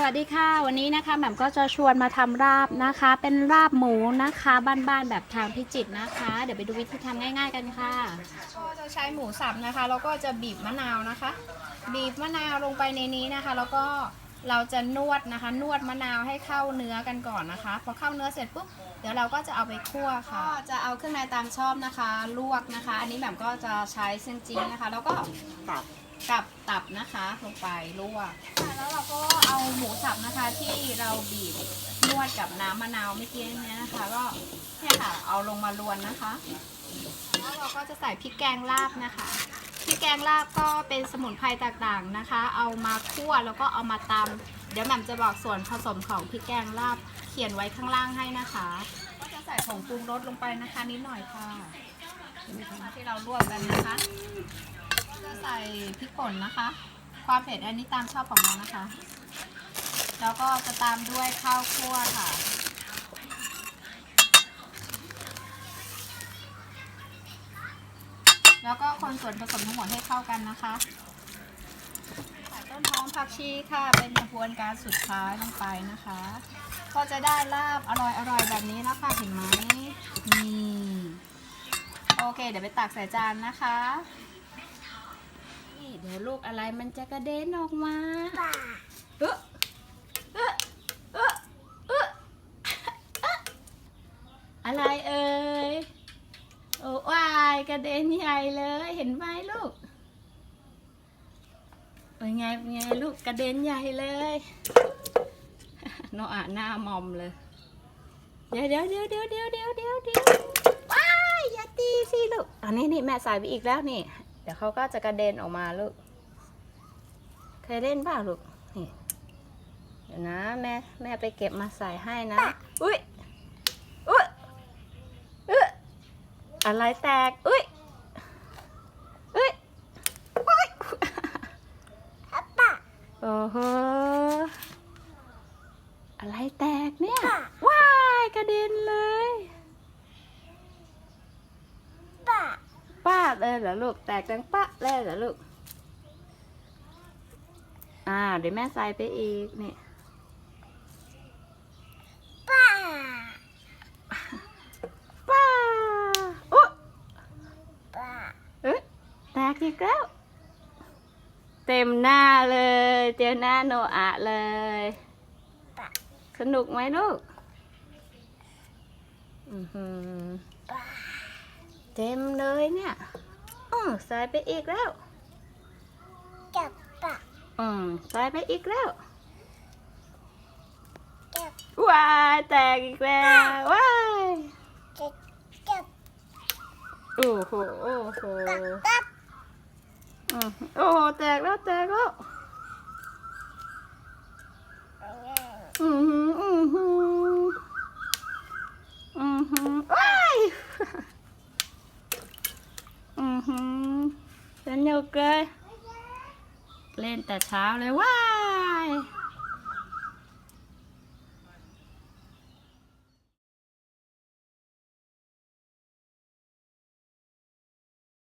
สวัสดีค่ะ วันนี้นะคะแหม่มก็จะชวนมาทำราบนะคะ เป็นราบหมูนะคะบ้านๆแบบทางพิจิตรนะคะ เดี๋ยวไปดูวิธีทำง่ายๆกันค่ะก็จะใช้หมูสับนะคะแล้วก็จะบีบมะนาวนะคะ บีบมะนาวลงไปในนี้นะคะ แล้วก็เราจะนวดนะคะ นวดมะนาวให้เข้าเนื้อกันก่อนนะคะ พอเข้าเนื้อเสร็จปุ๊บเดี๋ยวเราก็จะเอาไปคั่วค่ะก็จะเอาเครื่องในตามชอบนะคะ ลวกนะคะ อันนี้แบบก็จะใช้เส้นจีนนะคะ แล้วก็ตับ กับตับนะคะลงไปลวกค่ะแล้วเราก็เอาหมูสับนะคะที่เราบีบนวดกับน้ำมะนาวเมื่อกี้นี้นะคะ ก็เนี่ยค่ะเอาลงมารวนนะคะแล้วเราก็จะใส่พริกแกงลาบนะคะพริกแกงลาบก็เป็นสมุนไพรต่างๆนะคะ เอามาคั่วแล้วก็เอามาตำเดี๋ยวแหม่มจะบอกส่วนผสมของพริกแกงลาบเขียนไว้ข้างล่างให้นะคะ ก็จะใส่ผงปรุงรสลงไปนะคะนิดหน่อยค่ะที่เราลวกกันนะคะ พริกป่นนะคะ ความเผ็ดอันนี้ตามชอบของเรานะคะ แล้วก็จะตามด้วยข้าวคั่วค่ะ แล้วก็คนส่วนผสมทั้งหมดให้เข้ากันนะคะต้นหอมผักชีค่ะ เป็นกระบวนการสุดท้ายลงไปนะคะ ก็จะได้ลาบอร่อยๆแบบนี้แล้วค่ะเห็นไหมนี่โอเค เดี๋ยวไปตักใส่จานนะคะ เดี๋ยวลูกอะไรมันจะกระเด็นออกมาอะไรเอ่ยโอ้วายกระเด็นใหญ่เลยเห็นไหมลูกเป็นไงเป็นไงลูกกระเด็นใหญ่เลยโนอาหน้ามอมเลย เดี๋ยวเดี๋ยวเดี๋ยวเดี๋ยวเดี๋ยวเดี๋ยวเดี๋ยวว้ายอย่าตีสิลูกอันนี้นี่แม่ใส่ไปอีกแล้วนี่ ดี๋ยวเขาก็จะกระเด็นออกมาลูก เคยเล่นเปล่าลูก นี่ เดี๋ยวนะแม่แม่ไปเก็บมาใส่ให้นะ อุ้ยอุ้ยอุ๊ยอะไรแตก อุ้ยอุ้ยอุ้ยโอ้โห อะไรแตกเนี่ย ว้ายกระเด็นเลย ป้าเลยเหรอลูก แตกดังปะเลยเหรอลูก อ่า เดี๋ยวแม่ใส่ไปอีกนี่ป้าอุ๊ยเอ๊ะแตกอีกแล้วเต็มหน้าเลยเต็มหน้าโนอะเลย สนุกไหมลูก อือหือ เต็มเลยเนี่ยอือใส่ไปอีกแล้วอืมใส่ไปอีกแล้วว้ายแตกอีกแล้วว้ายโอ้โหโอ้โหอืมโอ้โหแตกแล้วแตกแล้ว เลย เล่นแต่เช้าเลยว้าย